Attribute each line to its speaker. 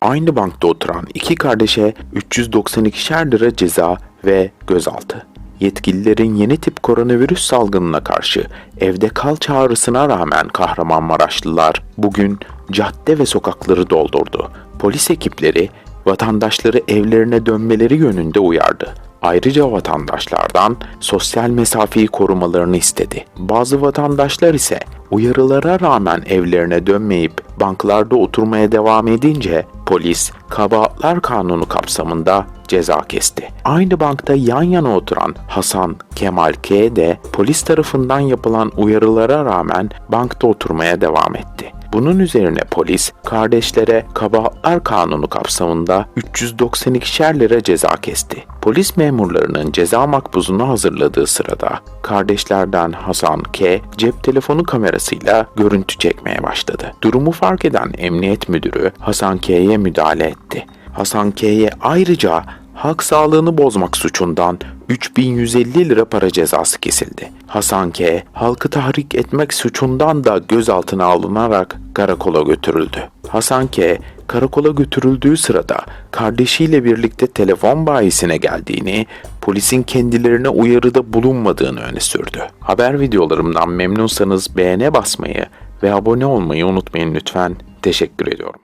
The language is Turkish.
Speaker 1: Aynı bankta oturan iki kardeşe 392'şer lira ceza ve gözaltı. Yetkililerin yeni tip koronavirüs salgınına karşı evde kal çağrısına rağmen Kahramanmaraşlılar bugün cadde ve sokakları doldurdu. Polis ekipleri vatandaşları evlerine dönmeleri yönünde uyardı. Ayrıca vatandaşlardan sosyal mesafeyi korumalarını istedi. Bazı vatandaşlar ise uyarılara rağmen evlerine dönmeyip banklarda oturmaya devam edince polis kabahatler kanunu kapsamında ceza kesti. Aynı bankta yan yana oturan Hasan Kemal K de polis tarafından yapılan uyarılara rağmen bankta oturmaya devam etti. Bunun üzerine polis kardeşlere kabahatler kanunu kapsamında 392'şer lira ceza kesti. Polis memurlarının ceza makbuzunu hazırladığı sırada kardeşlerden Hasan K cep telefonu kamerasıyla görüntü çekmeye başladı. Durumu fark eden emniyet müdürü Hasan K'ye müdahale etti. Hasan K'ye ayrıca halk sağlığını bozmak suçundan 3150 lira para cezası kesildi. Hasan K. halkı tahrik etmek suçundan da gözaltına alınarak karakola götürüldü. Hasan K. karakola götürüldüğü sırada kardeşiyle birlikte telefon bayisine geldiğini, polisin kendilerine uyarıda bulunmadığını öne sürdü. Haber videolarımdan memnunsanız beğene basmayı ve abone olmayı unutmayın lütfen. Teşekkür ediyorum.